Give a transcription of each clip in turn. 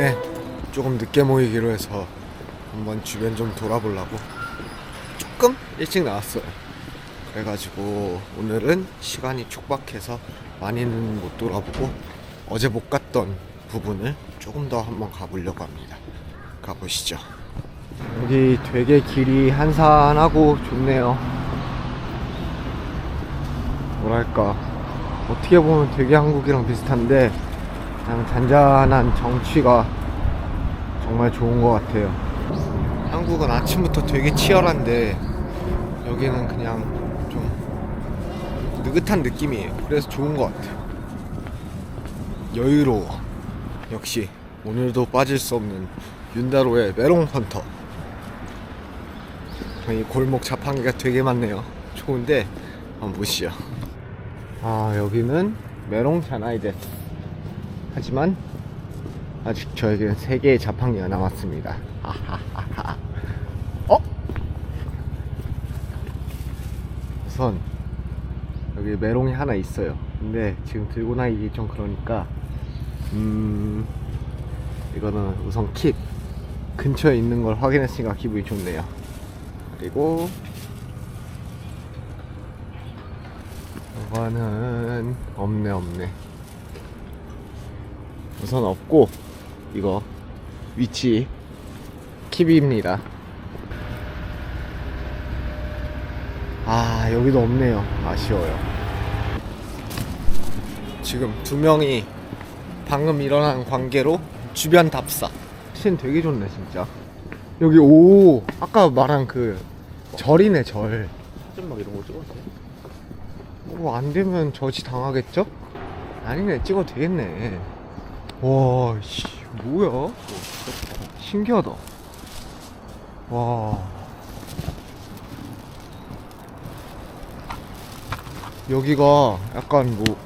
밤에 조금 늦게 모이기로 해서 한번 주변 좀 돌아보려고 조금 일찍 나왔어요. 그래가지고 오늘은 시간이 촉박해서 많이는 못 돌아보고 어제 못 갔던 부분을 조금 더 한번 가보려고 합니다. 가보시죠. 여기 되게 길이 한산하고 좋네요. 뭐랄까 어떻게 보면 되게 한국이랑 비슷한데 그냥 잔잔한 정취가 정말 좋은 것 같아요. 한국은 아침부터 되게 치열한데 여기는 그냥 좀 느긋한 느낌이에요. 그래서 좋은 것 같아요. 여유로워. 역시 오늘도 빠질 수 없는 윤다로의 메롱 헌터. 이 골목 자판기가 되게 많네요. 좋은데 한번 보시죠. 아 여기는 메롱 자나이데. 하지만 아직 저에게는 세 개의 자판기가 남았습니다. 어? 우선 여기 메롱이 하나 있어요. 근데 지금 들고 다니기 좀 그러니까 음 이거는 우선 킵 근처에 있는 걸 확인했으니까 기분이 좋네요. 그리고 이거는 없네 없네. 우선 없고 이거 위치 킵입니다. 아 여기도 없네요. 아쉬워요. 지금 두 명이 방금 일어난 관계로 주변 답사. 신 되게 좋네 진짜. 여기 오 아까 말한 그 절이네 절. 사진 막 이런 거 찍었어요? 뭐안 되면 저지 당하겠죠? 아니네 찍어도 되겠네. 와, 씨, 뭐야? 신기하다. 와. 여기가 약간 뭐,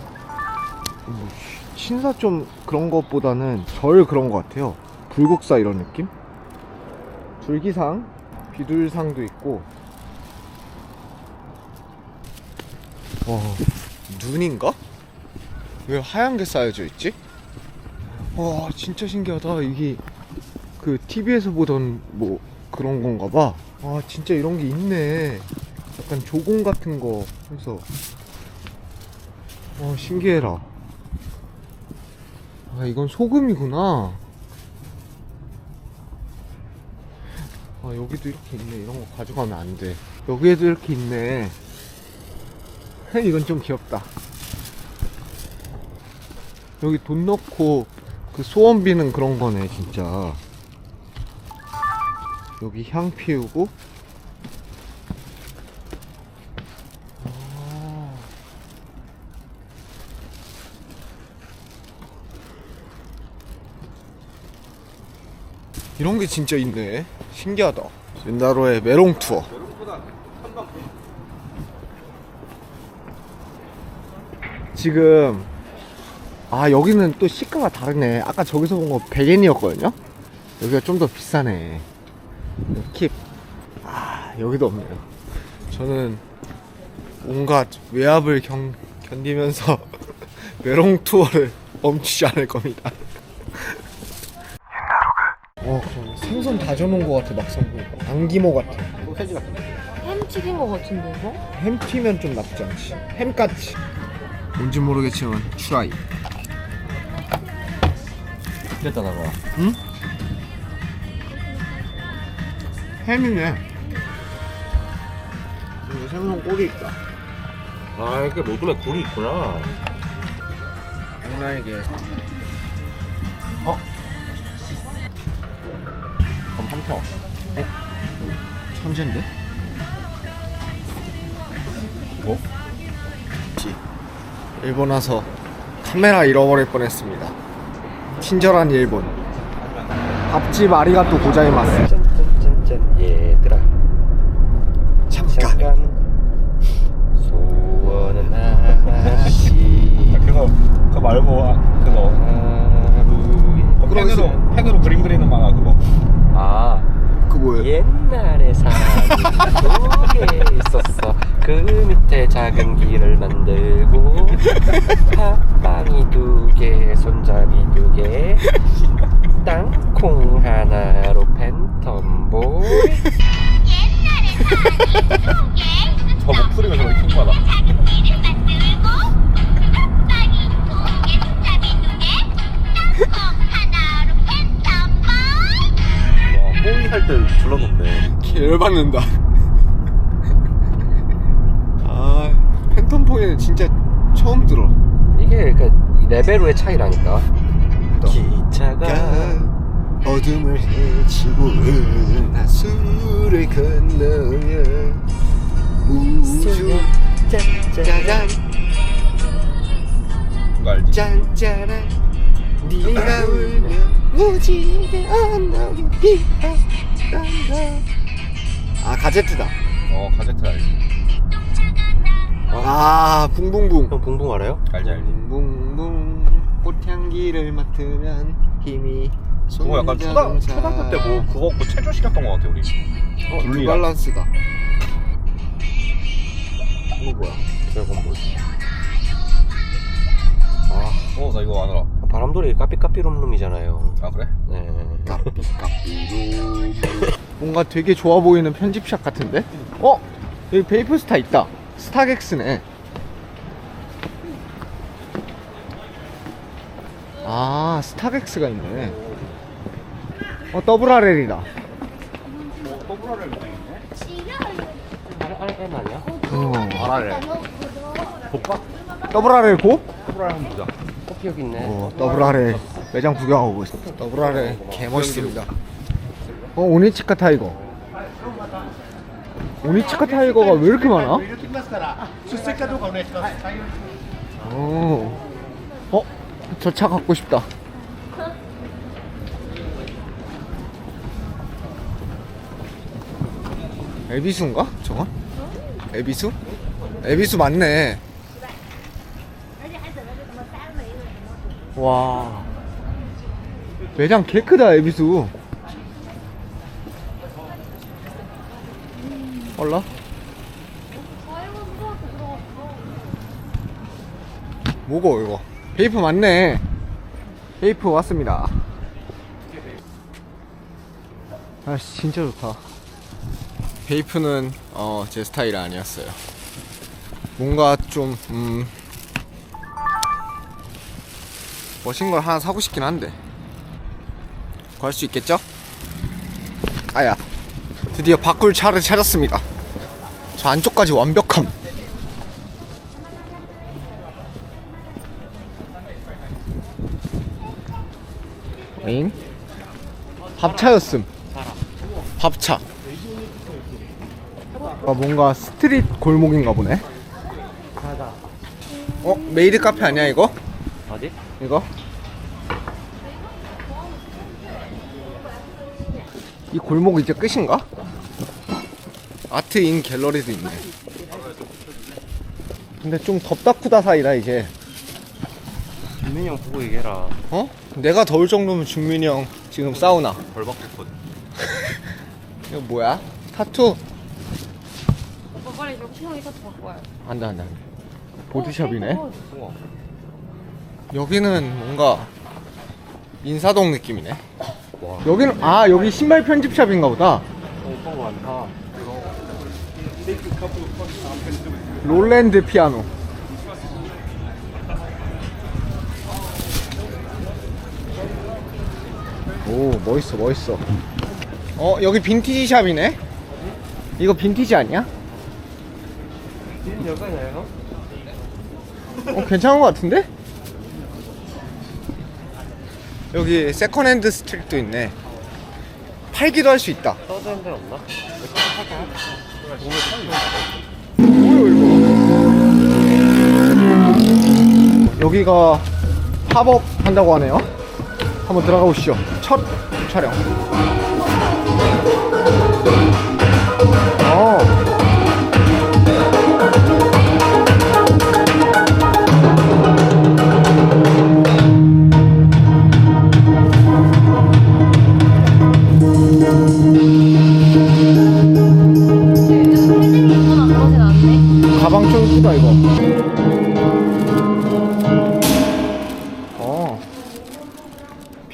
뭐 시- 신사 좀 그런 것보다는 절 그런 것 같아요. 불국사 이런 느낌? 줄기상, 비둘상도 있고. 와, 눈인가? 왜 하얀 게 쌓여져 있지? 와 진짜 신기하다 이게 그 TV에서 보던 뭐 그런 건가 봐. 아 진짜 이런 게 있네. 약간 조공 같은 거 해서. 와 신기해라. 아 이건 소금이구나. 아 여기도 이렇게 있네. 이런 거 가져가면 안 돼. 여기에도 이렇게 있네. 이건 좀 귀엽다. 여기 돈 넣고 그 소원비는 그런 거네 진짜. 여기 향 피우고. 아. 이런 게 진짜 있네. 신기하다. 윤다로의 메롱 투어. 지금 아 여기는 또 시가가 다르네. 아까 저기서 본 거 100엔이었거든요? 여기가 좀 더 비싸네. 킵 아 여기도 없네요. 저는 온갖 외압을 경, 견디면서 메롱 투어를 멈추지 않을 겁니다. 어, 생선 다져놓은 거 같아 막상 보니까. 안기모 같아. 소세지 같은 거. 햄 튀긴 거 같은데 이거? 햄 튀면 좀 나쁘지 않지? 햄까지 뭔지 모르겠지만 추라이 됐다다가. 햄이네. 여기 생선 꼬리 있다. 아, 이게 모둠에 굴이 있구나. 장난이게. 어? 그럼 한 표. 천재인데? 뭐? 일본 와서 카메라 잃어버릴 뻔했습니다. 친절한 일본. 밥집 아리가또 고자이 마스. 짠짠짠짠 얘들아. 잠깐. 소원은 하나씩. 그거 그거 말고 아, 그거 그 펜으로 펜으로 그림 그리는 만화 그거 아, 그 뭐예요? 옛날에 산이 두개 있었어. 그 밑에 작은 길을 만들고 와 뽀이 할때 불렀는데. 개열받는다. 아 팬텀포이는 진짜 처음 들어. 이게 그러니까 이 레벨의 차이라니까. 기차가 어둠을 헤치고 은하수를 건너며 우주 짜잔 알지? 짠짜란 네가 울면 무지개 언덕이 피어난다. 아 가제트다. 어 가제트 알지? 아 붕붕붕. 형 붕붕 알아요? 알지 알지. 붕붕붕. 꽃향기를 맡으면 힘이 그거 약간 초등, 초등학교 때 뭐 그거 갖고 체조 시켰던 거 같아 우리. 어, 둘리랑. 뉴발란스다. 이거 뭐야? 드래곤볼. 어나 이거 안 알아 바람돌이 까삐까삐룸 룸이잖아요 아 그래? 네 까삐까삐로 뭔가 되게 좋아 보이는 편집샵 같은데? 어? 여기 베이프스타 있다 스타렉스네 아 스타렉스가 있네 어 더블 RL이다 RM 아니야? 어. 알아래 볼까? 더블 RL 고? 호불아 한번 보자 여기 있네 어, 더블 RL 매장 구경하고 있어 더블 RL 개멋있습니다 어 오니치카 타이거 오니치카 타이거가 왜 이렇게 많아? 어, 어? 저 차 갖고 싶다. 에비수인가? 저건? 에비수? 에비수 맞네. 와. 매장 개 크다, 에비수. 얼라? 뭐고 이거 베이프 맞네 베이프 왔습니다 아 진짜 좋다 베이프는 어, 제 스타일 아니었어요 뭔가 좀 음, 멋진 걸 하나 사고 싶긴 한데 구할 수 있겠죠? 아야 드디어 바꿀 차를 찾았습니다 저 안쪽까지 완벽함 엥? 밥차였음. 밥차. 아, 뭔가 스트릿 골목인가 보네. 어? 메이드 카페 아니야 이거? 어디? 이거? 이 골목 이제 끝인가? 아트 인 갤러리도 있네. 근데 좀 덥다 쿠다 사이다 이제. 김민이 형 보고 얘기해라 어? 내가 더울 정도면 준민이 형 지금 사우나. 벌 받겠거든 이거 뭐야? 타투? 오빠 빨리 저형이 타투 갖고 와요. 안돼 안돼 안돼. 보드샵이네. 어, 여기는 뭔가 인사동 느낌이네. 여기는 아 여기 신발 편집샵인가 보다. 많다 롤랜드 피아노. 오 멋있어 멋있어. 어 여기 빈티지 샵이네. 이거 빈티지 아니야? 어 괜찮은 것 같은데? 여기 세컨핸드 스트릿도 있네. 팔기도 할 수 있다. 데 없나? 여기가 팝업 한다고 하네요. 한번 들어가 보시죠. 첫 촬영. 어.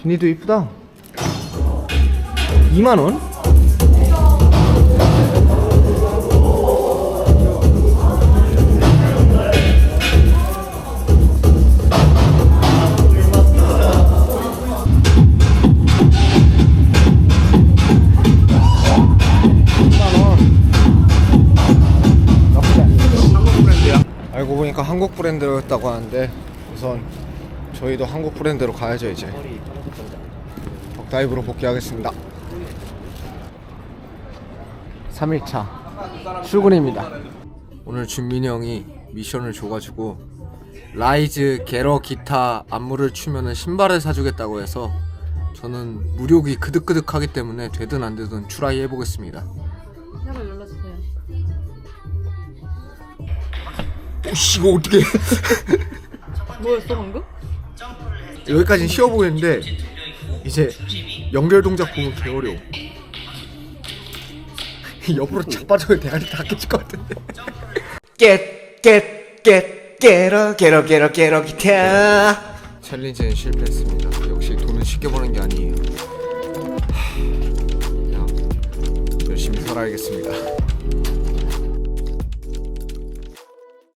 비니도 이쁘다. 2만 원? 알고 보니까 한국 브랜드였다고 하는데 우선 저희도 한국 브랜드로 가야죠 이제 덕 다이브로 복귀하겠습니다 3일차 출근입니다 오늘 준민이 형이 미션을 줘가지고 라이즈 게러 기타 안무를 추면은 신발을 사주겠다고 해서 저는 무력이 그득그득하기 때문에 되든 안 되든 트라이 해보겠습니다 혀를 눌러주세요. 오씨 이거 어떻게 뭐였어 방금? 여기까지는 쉬워 보이는데 이제 연결 동작 보면 개 어려워. 옆으로 착 빠져야 대가리 다 깨질 것 같은데. 깨깨깨 깨러 깨러 깨러 깨러 기타. 챌린지는 실패했습니다. 역시 돈은 쉽게 버는 게 아니에요. 하, 그냥 열심히 살아야겠습니다.